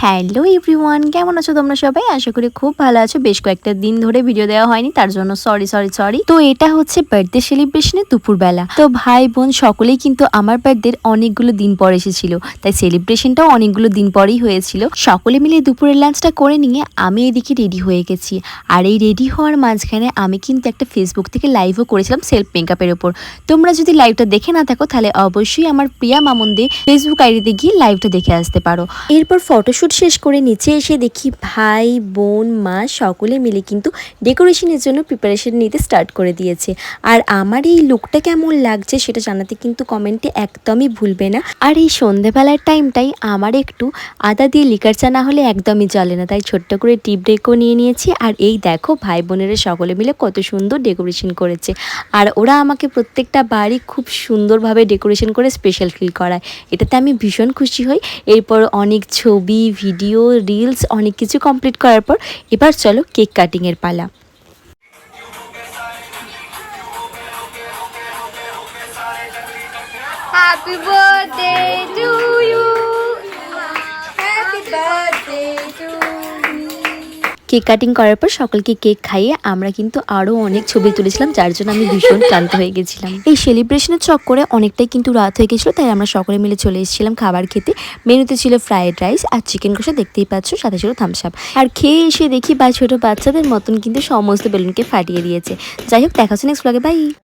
Hello everyone, কেমন আছো তোমরা সবাই? আশা করি খুব ভালো আছো। বেশ কয়েকটা দিন ধরে ভিডিও দেওয়া হয়নি, তার জন্য সরি সরি সরি তো এটা হচ্ছে বার্থডে সেলিব্রেশনের দুপুরবেলা। তো ভাই, বোন সকলেই কিন্তু আমার বার্থডে অনেকগুলো দিন পর এসেছিল। তাই সেলিব্রেশনটাও অনেকগুলো দিন পরেই হয়েছিল। সকলে মিলে দুপুরের লাঞ্চটা করে নিয়ে আমি এদিকে রেডি হয়ে গেছি। আর এই রেডি হওয়ার মাঝখানে আমি কিন্তু একটা ফেসবুক থেকে লাইভও করেছিলাম সেলফ মেকআপের ওপর। তোমরা যদি লাইভটা দেখে না থাকো, তাহলে অবশ্যই আমার প্রিয়া মামুন দে ফেসবুক আইডিতে গিয়ে লাইভটা দেখে আসতে পারো। এরপর ফটোশ্যুট শেষ করে নিচে এসে দেখি ভাই, বোন, মা সকলে মিলে কিন্তু ডেকোরেশনের জন্য প্রিপারেশন নিতে স্টার্ট করে দিয়েছে। আর আমার এই লুকটা কেমন লাগছে সেটা জানাতে কিন্তু কমেন্টে একদমই ভুলবে না। আর এই সন্ধেবেলার টাইমটাই আমার একটু আদা দিয়ে লিকার চা না হলে একদমই চলে না। তাই ছোট্ট করে টিপ ডেকো নিয়ে নিয়েছি। আর এই দেখো ভাই, বোনেরা সকলে মিলে কত সুন্দর ডেকোরেশন করেছে। আর ওরা আমাকে প্রত্যেকটা বাড়ি খুব সুন্দরভাবে ডেকোরেশন করে স্পেশাল ফিল করায়। এটাতে আমি ভীষণ খুশি হই। এরপর অনেক ছবি ভিডিও রিলস অনেক কিছু কমপ্লিট করার পর এবার চলো কেক কাটিংয়ের পালা Happy birthday to you. Cake cutting করার পর সকলকে কেক খাইয়ে আমরা কিন্তু আরও অনেক ছবি তুলেছিলাম, যার জন্য আমি ভীষণ ক্লান্ত হয়ে গেছিলাম। এই সেলিব্রেশনের চক্করে অনেকটাই কিন্তু রাত হয়ে গেছিল, তাই আমরা সকলে মিলে চলে এসেছিলাম খাবার খেতে। মেনুতে ছিল ফ্রায়েড রাইস আর চিকেন কষা, দেখতেই পাচ্ছ, সাথে ছিল থামসাপ আর খেয়ে এসে দেখি বা ছোটো বাচ্চাদের মতন কিন্তু সমস্ত বেলুনকে ফাটিয়ে দিয়েছে। যাই হোক, দেখা নেক্সট ব্লগে বাই